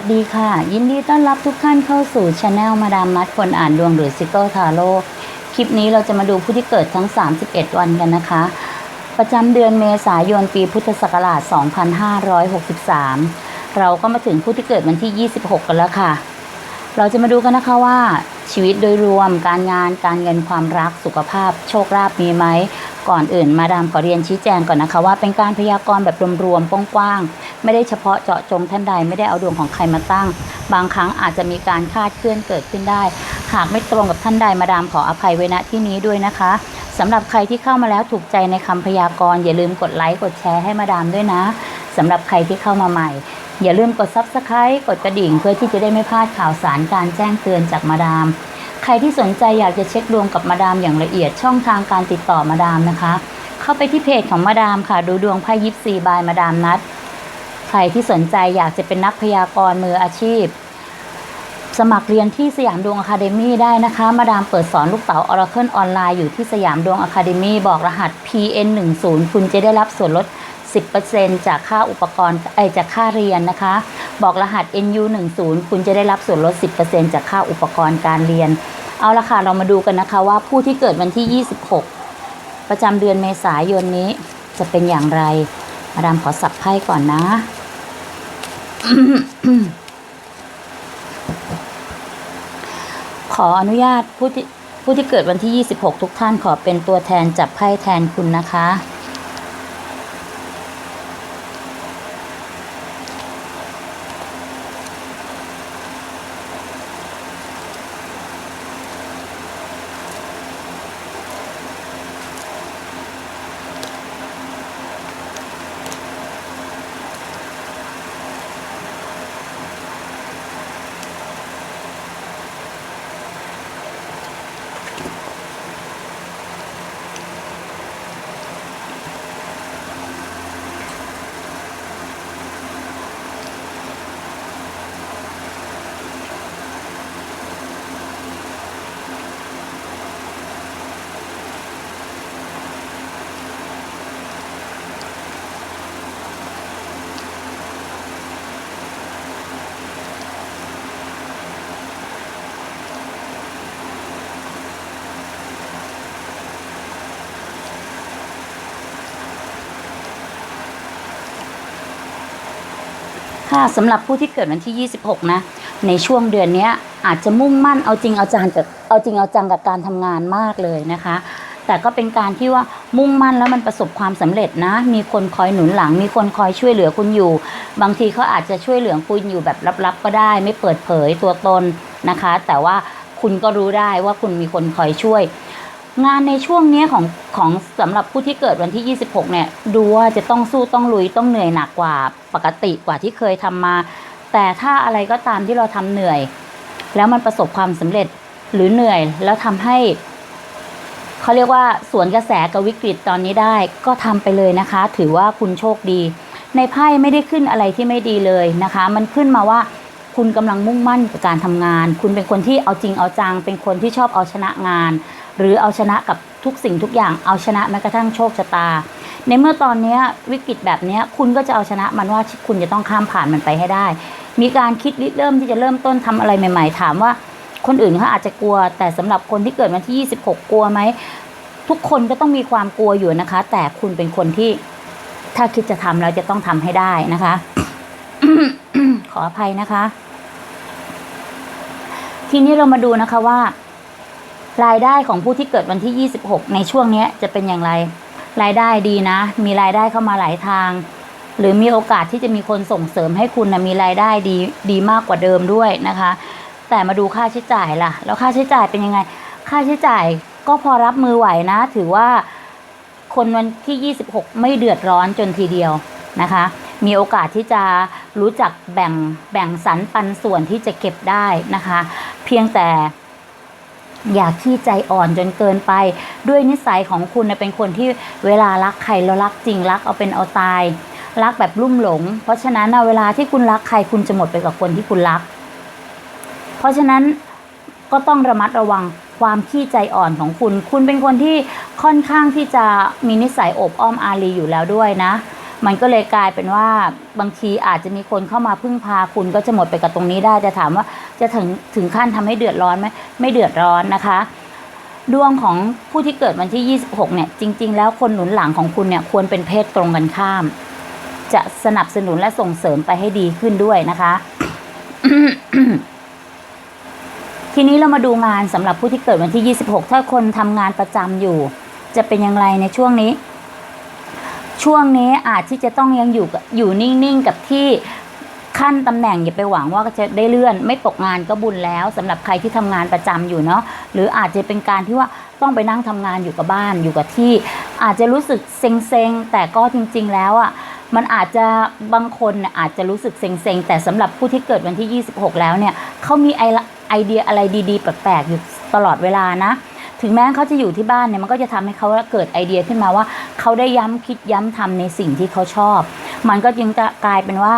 วัสดีค่ะ ยินดีต้อนรับทุกท่านเข้าสู่ช anel มาดามมัดคนอ่านดวงหรือซิโก้ทาโร่คลิปนี้เราจะมาดูผู้ที่เกิดทั้ง 31 วันกันนะคะ ประจำเดือนเมษายนปีพุทธศักราช 2563 เราก็มาถึงผู้ที่เกิดวันที่ 26 กันแล้วค่ะ เราจะมาดูกันนะคะว่าชีวิตโดยรวมการงานการเงินความรักสุขภาพ โชคลาภมีไหม ก่อนอื่นมาดามขอเรียนชี้แจงก่อนนะคะว่าเป็นการพยากรณ์แบบรวมๆกว้างๆไม่ได้เฉพาะเจาะจงท่านใดไม่ได้เอาดวงของใครมาตั้ง บางครั้งอาจจะมีการคาดเคลื่อนเกิดขึ้นได้ หากไม่ตรงกับท่านใดมาดามขออภัยไว้ณที่นี้ด้วยนะคะสำหรับใครที่เข้ามาแล้วถูกใจในคำพยากรณ์อย่าลืมกดไลค์กดแชร์ให้มาดามด้วยนะสำหรับใครที่เข้ามาใหม่ อย่าลืมกด Subscribe กดกระดิ่งเพื่อที่จะได้ไม่พลาดข่าวสารการแจ้งเตือนจากมาดาม ใครที่สนใจอยากจะเช็คดวงกับมาดามอย่างละเอียดช่องทางการติดต่อมาดามนะคะ เข้าไปที่เพจของมาดามค่ะ ดูดวงไพ่ยิปซีบายมาดามนัด ใครที่สนใจอยากจะเป็นนักพยากรณ์มืออาชีพ สมัครเรียนที่สยามดวงอะคาเดมี่ได้นะคะ มาดามเปิดสอนลูกเต๋าออร์เคิลออนไลน์อยู่ที่สยามดวงอะคาเดมี่บอกรหัส PN10 คุณจะได้รับส่วนลด 10%จากค่าอุปกรณ์ไอจากค่าเรียนนะคะ บอกรหัส NU10 คุณจะได้รับส่วนลด 10%จากค่าอุปกรณ์การเรียน เอาละค่ะเรามาดูกันนะคะว่าผู้ที่เกิดวันที่ 26 ประจำเดือนเมษายนนี้จะเป็นอย่างไร มาดามขอสับไพ่ก่อนนะขออนุญาตผู้ที่ผู้ที่เกิดวันที่ 26 ทุกท่านขอเป็นตัวแทนจับไพ่แทนคุณนะคะ ค่ะสำหรับผู้ที่เกิดวันที่ 26 นะ ในช่วงเดือนนี้อาจจะมุ่งมั่นเอาจริงเอาจังกับเอาจริงเอาจังกับการทำงานมากเลยนะคะ แต่ก็เป็นการที่ว่ามุ่งมั่นแล้วมันประสบความสำเร็จนะ มีคนคอยหนุนหลัง มีคนคอยช่วยเหลือคุณอยู่ บางทีเขาอาจจะช่วยเหลือคุณอยู่แบบลับๆ ก็ได้ ไม่เปิดเผยตัวตนนะคะ แต่ว่าคุณก็รู้ได้ว่าคุณมีคนคอยช่วย งานในช่วงนี้ของของสำหรับผู้ที่เกิดวันที่ 26 เนี่ย ดูว่าจะต้องสู้ต้องลุยต้องเหนื่อยหนักกว่าปกติกว่าที่เคยทำมา แต่ถ้าอะไรก็ตามที่เราทำเหนื่อย แล้วมันประสบความสำเร็จหรือเหนื่อยแล้วทำให้เขาเรียกว่าสวนกระแสกับวิกฤตตอนนี้ได้ก็ทำไปเลยนะคะ ถือว่าคุณโชคดี ในไพ่ไม่ได้ขึ้นอะไรที่ไม่ดีเลยนะคะ มันขึ้นมาว่าคุณกำลังมุ่งมั่นกับการทำงาน คุณเป็นคนที่เอาจริงเอาจัง เป็นคนที่ชอบเอาชนะงาน หรือเอาชนะกับทุกสิ่งทุกอย่างเอาชนะแม้กระทั่งโชคชะตา ในเมื่อตอนนี้วิกฤตแบบนี้คุณก็จะเอาชนะมันว่าคุณจะต้องข้ามผ่านมันไปให้ได้ มีการคิดริเริ่มที่จะเริ่มต้นทำอะไรใหม่ ๆ ถามว่าคนอื่นเขาอาจจะกลัว แต่สำหรับคนที่เกิดวันที่ 26 กลัวไหมทุกคนก็ต้องมีความกลัวอยู่นะคะ แต่คุณเป็นคนที่ถ้าคิดจะทำแล้วจะต้องทำให้ได้นะคะ ขออภัยนะคะ ทีนี้เรามาดูนะคะว่า รายได้ของผู้ที่เกิดวันที่ 26 ในช่วงนี้จะเป็นอย่างไร รายได้ดีนะ มีรายได้เข้ามาหลายทาง หรือมีโอกาสที่จะมีคนส่งเสริมให้คุณนะมีรายได้ดีดีมากกว่าเดิมด้วยนะคะ แต่มาดูค่าใช้จ่ายล่ะ แล้วค่าใช้จ่ายเป็นยังไง ค่าใช้จ่ายก็พอรับมือไหวนะ ถือว่าคนวันที่ 26 ไม่เดือดร้อนจนทีเดียวนะคะ มีโอกาสที่จะรู้จักแบ่งแบ่งสรรปันส่วนที่จะเก็บได้นะคะ เพียงแต่ อย่าขี้ใจอ่อนจนเกินไป ด้วยนิสัยของคุณนะเป็นคนที่เวลารักใครแล้วรักจริงรักเอาเป็นเอาตาย รักแบบลุ่มหลง เพราะฉะนั้นนเวลาที่คุณรักใครคุณจะหมดไปกับคนที่คุณรัก เพราะฉะนั้นก็ต้องระมัดระวังความขี้ใจอ่อนของคุณ คุณเป็นคนที่ค่อนข้างที่จะมีนิสัยอบอ้อมอารีอยู่แล้วด้วยนะ มันก็เลยกลายเป็นว่าบางทีอาจจะมีคนเข้ามาพึ่งพาคุณก็จะหมดไปกับตรงนี้ได้จะถามว่า จะถึงถึงขั้นทำให้เดือดร้อนไหมไม่เดือดร้อนนะคะ ดวงของผู้ที่เกิดวันที่ 26 เนี่ย จริง ๆ แล้วคนหนุนหลังของคุณเนี่ยควรเป็นเพศตรงกันข้าม จะสนับสนุนและส่งเสริมไปให้ดีขึ้นด้วยนะคะทีนี้เรามาดูงานสำหรับผู้ที่เกิดวันที่ 26 ถ้าคนทำงานประจำอยู่ จะเป็นอย่างไรในช่วงนี้ ช่วงนี้อาจที่จะต้องยังอยู่กับอยู่นิ่งๆกับที่ ขั้นตำแหน่งอย่าไปหวังว่าจะได้เลื่อน ไม่ตกงานก็บุญแล้วสำหรับใครที่ทำงานประจำอยู่เนาะหรืออาจจะเป็นการที่ว่าต้องไปนั่งทำงานอยู่กับบ้านอยู่กับที่ อาจจะรู้สึกเซ็งๆแต่ก็จริง ๆ แล้วอะมันอาจจะบางคนเนี่ยอาจจะรู้สึกเซ็งๆแต่สำหรับผู้ที่เกิดวันที่ 26 แล้วเนี่ยเขามีไอไอเดียอะไรดีๆแปลกๆอยู่ตลอดเวลานะ ถึงแม้เขาจะอยู่ที่บ้านเนี่ยมันก็จะทำให้เขาเกิดไอเดียขึ้นมาว่าเขาได้ย้ำคิดย้ำทำในสิ่งที่เขาชอบ มันก็จึงจะกลายเป็นว่า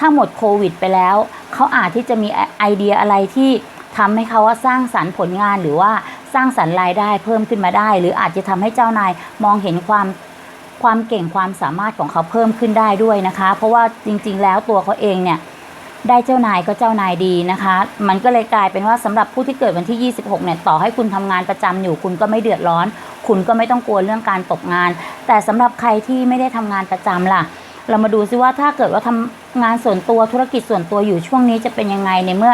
ถ้าหมดโควิดไปแล้ว เขาอาจที่จะมีไอเดียอะไรที่ทำให้เขาว่าสร้างสรรค์ผลงานหรือว่าสร้างสรรค์รายได้เพิ่มขึ้นมาได้ หรืออาจจะทำให้เจ้านายมองเห็นความความเก่งความสามารถของเขาเพิ่มขึ้นได้ด้วยนะคะ เพราะว่าจริงๆ แล้วตัวเขาเองเนี่ยได้เจ้านายก็เจ้านายดีนะคะ มันก็เลยกลายเป็นว่าสำหรับผู้ที่เกิดวันที่ 26 เนี่ย ต่อให้คุณทำงานประจำอยู่ คุณก็ไม่เดือดร้อน คุณก็ไม่ต้องกลัวเรื่องการตกงาน แต่สำหรับใครที่ไม่ได้ทำงานประจำล่ะ เรามาดูซิว่าถ้าเกิดว่าทำงานส่วนตัวธุรกิจส่วนตัวอยู่ช่วงนี้จะเป็นยังไงในเมื่อ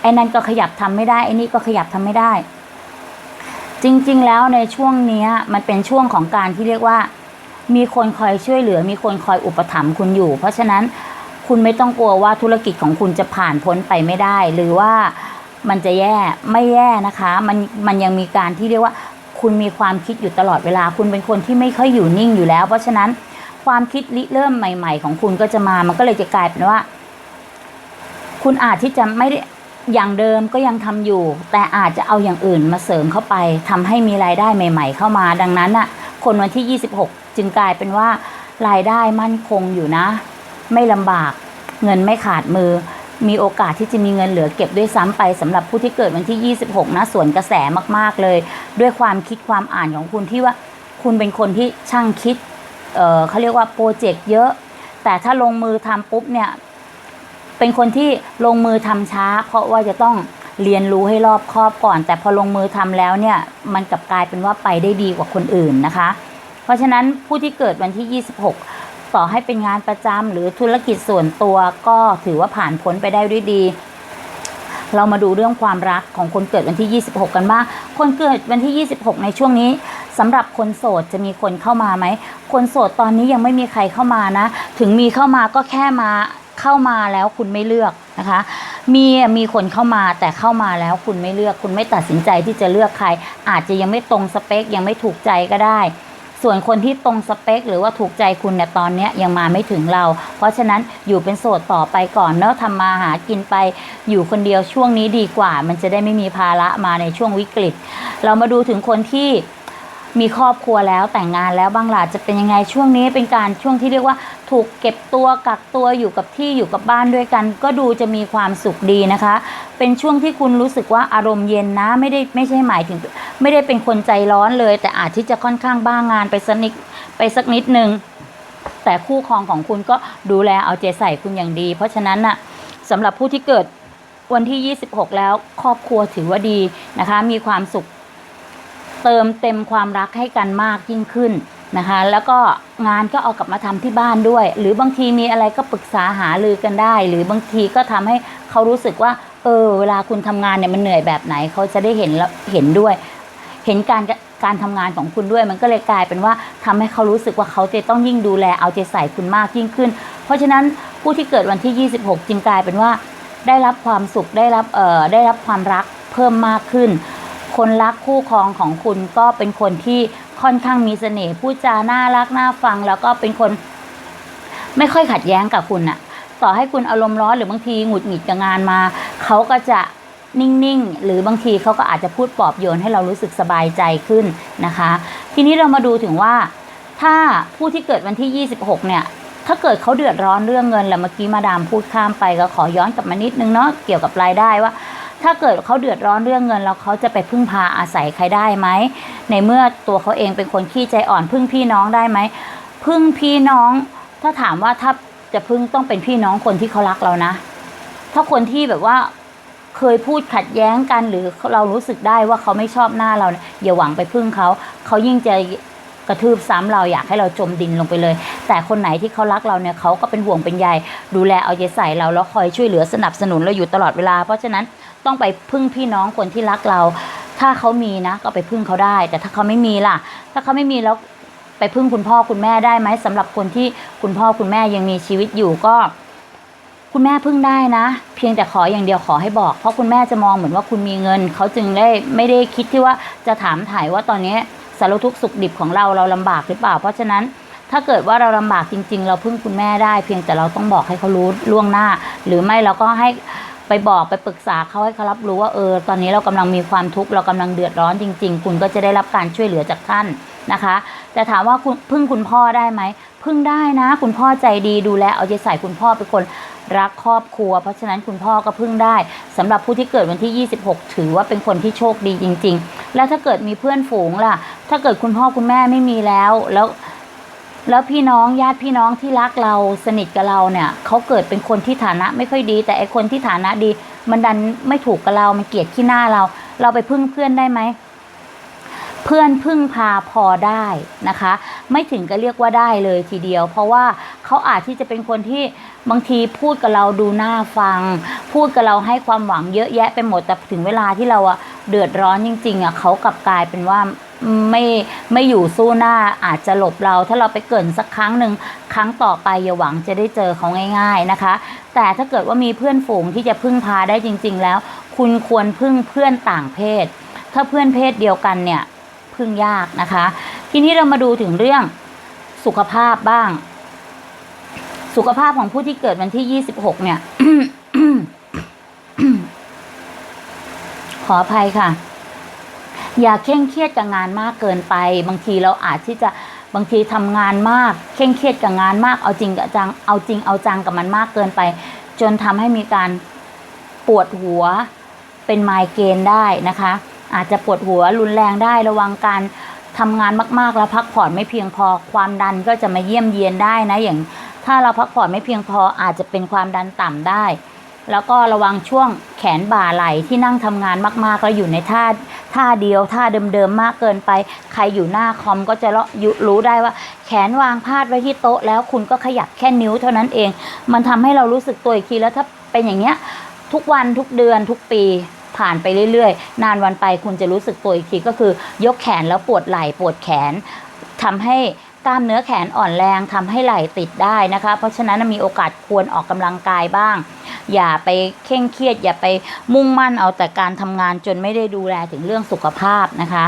ไอ้นั่นก็ขยับทำไม่ได้ไอ้นี่ก็ขยับทำไม่ได้ จริงๆแล้วในช่วงนี้มันเป็นช่วงของการที่เรียกว่า มีคนคอยช่วยเหลือ มีคนคอยอุปถัมภ์คุณอยู่ เพราะฉะนั้นคุณไม่ต้องกลัวว่าธุรกิจของคุณจะผ่านพ้นไปไม่ได้ หรือว่ามันจะแย่ไม่แย่นะคะ มันมันยังมีการที่เรียกว่า คุณมีความคิดอยู่ตลอดเวลา คุณเป็นคนที่ไม่ค่อยอยู่นิ่งอยู่แล้ว เพราะฉะนั้น ความคิดริเริ่มใหม่ ๆ ของคุณก็จะมา มันก็เลยจะกลายเป็นว่า คุณอาจที่จะไม่ได้อย่างเดิมก็ยังทำอยู่ แต่อาจจะเอาอย่างอื่นมาเสริมเข้าไปทำให้มีรายได้ใหม่ ๆ เข้ามา ดังนั้นน่ะ คนวันที่ 26 จึงกลายเป็นว่ารายได้มั่นคงอยู่นะ ไม่ลำบาก เงินไม่ขาดมือ มีโอกาสที่จะมีเงินเหลือเก็บด้วยซ้ำไปสำหรับผู้ที่เกิดวันที่ 26 นะส่วนกระแสมากๆเลย ด้วยความคิดความอ่านของคุณที่ว่า คุณเป็นคนที่ช่างคิด เขาเรียกว่าโปรเจกต์เยอะ แต่ถ้าลงมือทำปุ๊บเนี่ย เป็นคนที่ลงมือทำช้า เพราะว่าจะต้องเรียนรู้ให้รอบคอบก่อน แต่พอลงมือทำแล้วเนี่ยมันกลับกลายเป็นว่าไปได้ดีกว่าคนอื่นนะคะ เพราะฉะนั้นผู้ที่เกิดวันที่ 26 ต่อให้เป็นงานประจำหรือธุรกิจส่วนตัวก็ถือว่าผ่านพ้นไปได้ด้วยดีเรามาดูเรื่องความรักของคนเกิดวันที่ 26 กันบ้าง คนเกิดวันที่ 26 ในช่วงนี้ สำหรับคนโสดจะมีคนเข้ามาไหม คนโสดตอนนี้ยังไม่มีใครเข้ามานะ ถึงมีเข้ามาก็แค่มาเข้ามาแล้วคุณไม่เลือกนะคะ มีมีคนเข้ามาแต่เข้ามาแล้วคุณไม่เลือก คุณไม่ตัดสินใจที่จะเลือกใคร อาจจะยังไม่ตรงสเปคยังไม่ถูกใจก็ได้ ส่วนคนที่ตรงสเปค หรือว่าถูกใจคุณเนี่ยตอนนี้ยังมาไม่ถึงเรา เพราะฉะนั้นอยู่เป็นโสดต่อไปก่อนเนาะทำมาหากินไป อยู่คนเดียวช่วงนี้ดีกว่า มันจะได้ไม่มีภาระมาในช่วงวิกฤต เรามาดูถึงคนที่ มีครอบครัวแล้วแต่งงานแล้วบ้างล่ะจะเป็นยังไงช่วงนี้เป็นการช่วงที่เรียกว่าถูกเก็บตัวกักตัวอยู่กับที่อยู่กับบ้านด้วยกัน ก็ดูจะมีความสุขดีนะคะ เป็นช่วงที่คุณรู้สึกว่าอารมณ์เย็นนะไม่ได้ไม่ใช่หมายถึง ไม่ได้เป็นคนใจร้อนเลย แต่อาจที่จะค่อนข้างบ้างงานไปสักนิดไปสักนิดนึงแต่คู่ครองของคุณก็ดูแลเอาใจใส่คุณอย่างดี เพราะฉะนั้นน่ะสำหรับผู้ที่เกิดวันที่ 26 แล้วครอบครัวถือว่าดีนะคะ มีความสุข เติมเต็มความรักให้กันมากยิ่งขึ้นนะคะ แล้วก็งานก็เอากลับมาทำที่บ้านด้วย หรือบางทีมีอะไรก็ปรึกษาหารือกันได้ หรือบางทีก็ทำให้เขารู้สึกว่า เออ เวลาคุณทำงานเนี่ยมันเหนื่อยแบบไหนเขาจะได้เห็นแล้วเห็นด้วย เห็นการการทำงานของคุณด้วยมันก็เลยกลายเป็นว่าทำให้เขารู้สึกว่าเขาจะต้องยิ่งดูแลเอาใจใส่คุณมากยิ่งขึ้น เพราะฉะนั้นผู้ที่เกิดวันที่ 26 จึงกลายเป็นว่า ได้รับความสุขได้รับเอ่อได้รับความรักเพิ่มมากขึ้น คนรักคู่ครองของคุณก็เป็นคนที่ค่อนข้างมีเสน่ห์พูดจาน่ารักน่าฟัง แล้วก็เป็นคน ไม่ค่อยขัดแย้งกับคุณอะต่อให้คุณอารมณ์ร้อนหรือบางทีหงุดหงิดกับงานมาเขาก็จะนิ่งๆ หรือบางทีเขาก็อาจจะพูดปลอบโยนให้เรารู้สึกสบายใจขึ้นนะคะ ทีนี้เรามาดูถึงว่า ถ้าผู้ที่เกิดวันที่ 26 เนี่ย ถ้าเกิดเขาเดือดร้อนเรื่องเงินแล้วเมื่อกี้มาดามพูดข้ามไปก็ขอย้อนกลับมานิดนึงเนาะเกี่ยวกับรายได้ว่า ถ้าเกิดเขาเดือดร้อนเรื่องเงินแล้วเขาจะไปพึ่งพาอาศัยใครได้ไหม ในเมื่อตัวเขาเองเป็นคนขี้ใจอ่อนพึ่งพี่น้องได้ไหม พึ่งพี่น้อง ถ้าถามว่าถ้าจะพึ่งต้องเป็นพี่น้องคนที่เขารักเรานะ ถ้าคนที่แบบว่าเคยพูดขัดแย้งกันหรือเรารู้สึกได้ว่าเขาไม่ชอบหน้าเราเนี่ยอย่าหวังไปพึ่งเขา เขายิ่งจะกระทืบซ้ำเราอยากให้เราจมดินลงไปเลย แต่คนไหนที่เขารักเราเนี่ยเขาก็เป็นห่วงเป็นใยดูแลเอาใจใส่เราแล้วคอยช่วยเหลือสนับสนุนเราอยู่ตลอดเวลา เพราะฉะนั้น ต้องไปพึ่งพี่น้องคนที่รักเรา ถ้าเขามีนะก็ไปพึ่งเขาได้ แต่ถ้าเขาไม่มีล่ะ ถ้าเขาไม่มีแล้วไปพึ่งคุณพ่อคุณแม่ได้ไหมสำหรับคนที่คุณพ่อคุณแม่ยังมีชีวิตอยู่ก็ คุณแม่พึ่งได้นะ เพียงแต่ขออย่างเดียวขอให้บอก เพราะคุณแม่จะมองเหมือนว่าคุณมีเงิน เขาจึงได้ไม่ได้คิดที่ว่าจะถามถ่ายว่าตอนนี้สารทุกข์สุขดิบของเราเราลำบากหรือเปล่า เพราะฉะนั้นถ้าเกิดว่าเราลำบากจริง ๆ เราพึ่งคุณแม่ได้ เพียงแต่เราต้องบอกให้เขารู้ล่วงหน้า หรือไม่เราก็ให้ ไปบอกไปปรึกษาเขาให้เขารับรู้ว่าเออตอนนี้เรากำลังมีความทุกข์เรากำลังเดือดร้อนจริง ๆ คุณก็จะได้รับการช่วยเหลือจากท่านนะคะ แต่ถามว่าคุณพึ่งคุณพ่อได้ไหมพึ่งได้นะ คุณพ่อใจดีดูแลเอาใจใส่คุณพ่อเป็นคนรักครอบครัว เพราะฉะนั้นคุณพ่อก็พึ่งได้สำหรับผู้ที่เกิดวันที่ 26 ถือว่าเป็นคนที่โชคดีจริง ๆ แล้วถ้าเกิดมีเพื่อนฝูงล่ะ ถ้าเกิดคุณพ่อคุณแม่ไม่มีแล้วแล้ว แล้วพี่น้องญาติพี่น้องที่รักเราสนิทกับเราเนี่ยเขาเกิดเป็นคนที่ฐานะไม่ค่อยดี แต่ไอคนที่ฐานะดี มันดันไม่ถูกกับเรา มันเกลียดขี้หน้าเรา เราไปพึ่งเพื่อนได้ไหมเพื่อนพึ่งพาพอได้นะคะ ไม่ถึงก็เรียกว่าได้เลยทีเดียว เพราะว่าเขาอาจที่จะเป็นคนที่บางทีพูดกับเราดูน่าฟัง พูดกับเราให้ความหวังเยอะแยะไปหมดแต่ถึงเวลาที่เราอะเดือดร้อนจริงๆอะเขากลับกลายเป็นว่า ไม่ไม่อยู่สู้หน้าอาจจะหลบเรา ถ้าเราไปเกินสักครั้งหนึ่งครั้งต่อไปอย่าหวังจะได้เจอเขาง่าย ๆนะคะ แต่ถ้าเกิดว่ามีเพื่อนฝูงที่จะพึ่งพาได้จริง ๆ แล้ว คุณควรพึ่งเพื่อนต่างเพศ ถ้าเพื่อนเพศเดียวกันเนี่ยพึ่งยากนะคะ ทีนี้เรามาดูถึงเรื่องสุขภาพบ้าง สุขภาพของผู้ที่เกิดวันที่ 26 เนี่ย ขออภัยค่ะ อย่าเคร่งเครียดกับงานมากเกินไป บางทีเราอาจที่จะบางทีทำงานมากเคร่งเครียดกับงานมากเอาจริงกับจังเอาจริงเอาจังกับมันมากเกินไป จนทำให้มีการปวดหัวเป็นไมเกรนได้นะคะ อาจจะปวดหัวรุนแรงได้ระวังการทำงานมากๆ แล้วพักผ่อนไม่เพียงพอความดันก็จะมาเยี่ยมเยียนได้นะอย่างถ้าเราพักผ่อนไม่เพียงพออาจจะเป็นความดันต่ำได้ แล้วก็ระวังช่วงแขนบ่าไหล่ที่นั่งทำงานมากๆแล้วอยู่ในท่าท่าเดียวท่าเดิมๆมากเกินไป ใครอยู่หน้าคอมก็จะรู้ได้ว่า แขนวางพาดไว้ที่โต๊ะ แล้วคุณก็ขยับแค่นิ้วเท่านั้นเอง มันทำให้เรารู้สึกตัวอีกทีแล้วถ้าเป็นอย่างเงี้ยทุกวันทุกเดือนทุกปีผ่านไปเรื่อยๆ นานวันไปคุณจะรู้สึกตัวอีกทีก็คือ ยกแขนแล้วปวดไหล่ปวดแขนทำให้ กล้ามเนื้อแขนอ่อนแรงทำให้ไหล่ติดได้นะคะ เพราะฉะนั้นมีโอกาสควรออกกำลังกายบ้าง อย่าไปเคร่งเครียด อย่าไปมุ่งมั่นเอาแต่การทำงานจนไม่ได้ดูแลถึงเรื่องสุขภาพนะคะ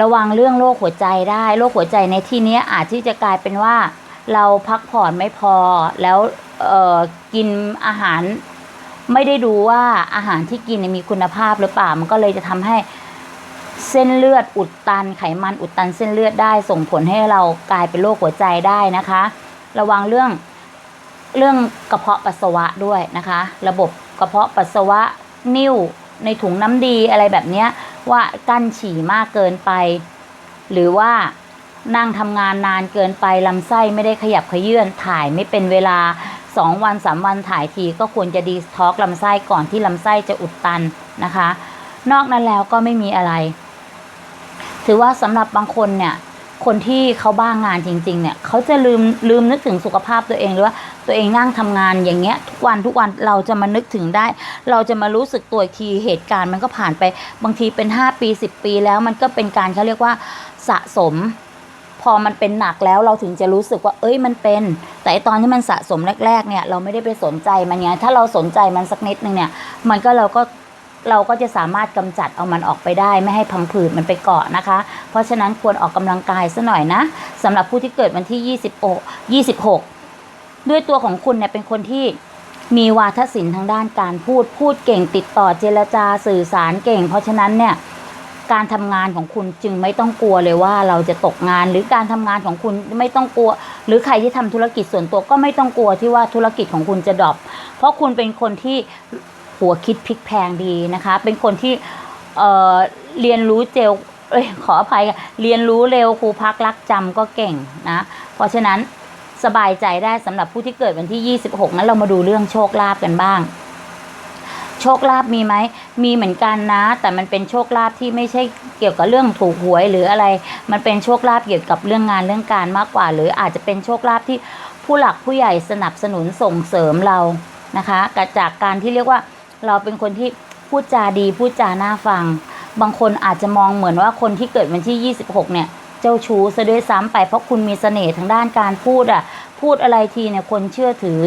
ระวังเรื่องโรคหัวใจได้โรคหัวใจในที่นี้อาจที่จะกลายเป็นว่า เราพักผ่อนไม่พอแล้วกินอาหารไม่ได้ดูว่าอาหารที่กินมีคุณภาพหรือเปล่ามันก็เลยจะทำให้ เส้นเลือดอุดตัน ไขมันอุดตันเส้นเลือดได้ส่งผลให้เรากลายเป็นโรคหัวใจได้นะคะ ระวังเรื่องเรื่องกระเพาะปัสสาวะด้วยนะคะ ระบบกระเพาะปัสสาวะนิ่วในถุงน้ำดีอะไรแบบเนี้ยว่ากั้นฉี่มากเกินไป หรือว่านั่งทำงานนานเกินไปลำไส้ไม่ได้ขยับขยื่นถ่ายไม่เป็นเวลาสองวันสามวันถ่ายทีก็ควรจะดีท็อกลำไส้ก่อนที่ลำไส้จะอุดตันนะคะ นอกนั้นแล้วก็ไม่มีอะไร ถือว่าสำหรับบางคนเนี่ย คนที่เขาบ้างงานจริง ๆ เนี่ยเขาจะลืมลืมนึกถึงสุขภาพตัวเองหรือว่าตัวเองนั่งทำงานอย่างเงี้ย ทุกวันทุกวันเราจะมานึกถึงได้ เราจะมารู้สึกตัวอีกทีเหตุการณ์มันก็ผ่านไปบางทีเป็น 5 ปี 10 ปีแล้วมันก็เป็นการเขาเรียกว่าสะสมพอมันเป็นหนักแล้วเราถึงจะรู้สึกว่า เอ้ยมันเป็น แต่ตอนที่มันสะสมแรก ๆ เนี่ย เราไม่ได้ไปสนใจมันไงถ้าเราสนใจมันสักนิดนึงเนี่ย มันก็เราก็ เราก็จะสามารถกำจัดเอามันออกไปได้ ไม่ให้พังผืดมันไปเกาะนะคะ เพราะฉะนั้นควรออกกำลังกายซะหน่อยนะสำหรับผู้ที่เกิดวันที่ 26 26 ด้วยตัวของคุณเนี่ยเป็นคนที่มีวาทศิลป์ทางด้านการพูดพูดเก่งติดต่อเจรจาสื่อสารเก่ง เพราะฉะนั้นเนี่ยการทำงานของคุณจึงไม่ต้องกลัวเลยว่าเราจะตกงานหรือการทำงานของคุณไม่ต้องกลัว หรือใครที่ทำธุรกิจส่วนตัวก็ไม่ต้องกลัวที่ว่าธุรกิจของคุณจะดรอปเพราะคุณเป็นคนที่ หัวคิดพลิกแพงดีนะคะ เป็นคนที่เเรียนรู้เจลเอ้ยขออภัยค่ะเรียนรู้เร็วครูพักรักจำก็เก่งนะ เพราะฉะนั้นสบายใจได้สำหรับผู้ที่เกิดวันที่ 26นั้นเรามาดูเรื่องโชคลาภกันบ้าง โชคลาภมีไหมมีเหมือนกันนะ แต่มันเป็นโชคลาภที่ไม่ใช่เกี่ยวกับเรื่องถูกหวยหรืออะไร มันเป็นโชคลาภเกี่ยวกับเรื่องงานเรื่องการมากกว่า หรืออาจจะเป็นโชคลาภที่ผู้หลักผู้ใหญ่สนับสนุนส่งเสริมเรานะคะกับจากการที่เรียกว่า เราเป็นคนที่พูดจาดีพูดจาน่าฟัง บางคนอาจจะมองเหมือนว่าคนที่เกิดวันที่ 26 เนี่ย เจ้าชู้ซะด้วยซ้ำไปเพราะคุณมีเสน่ห์ทางด้านการพูดอะ พูดอะไรทีเนี่ยคนเชื่อถือ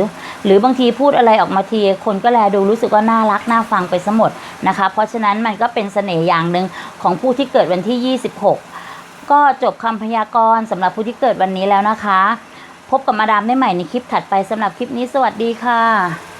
หรือบางทีพูดอะไรออกมาทีคนก็แลดูรู้สึกว่าน่ารักน่าฟังไปซะหมดนะคะ เพราะฉะนั้นมันก็เป็นเสน่ห์อย่างหนึ่งของผู้ที่เกิดวันที่ 26 ก็จบคำพยากรณ์สำหรับผู้ที่เกิดวันนี้แล้วนะคะ พบกับมาดามได้ใหม่ในคลิปถัดไปสำหรับคลิปนี้สวัสดีค่ะ